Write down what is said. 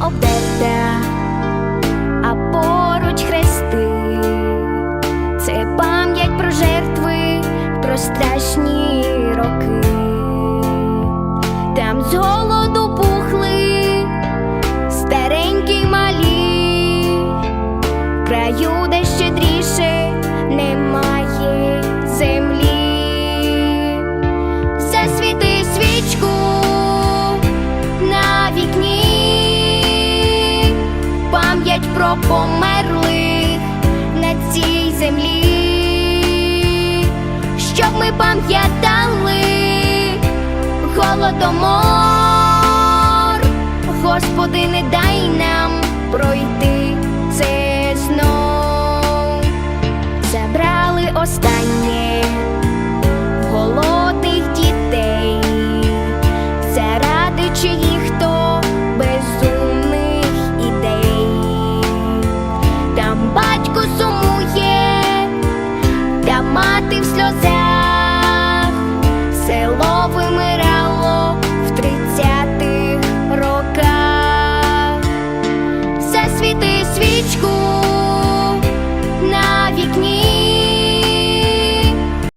обдерта, а поруч хрести. Це пам'ять про жертви, про страшні роки. Там з померлих на цій землі, щоб ми пам'ятали голодомор, Господи, не дай нам пройти це знов. Забрали останнє. В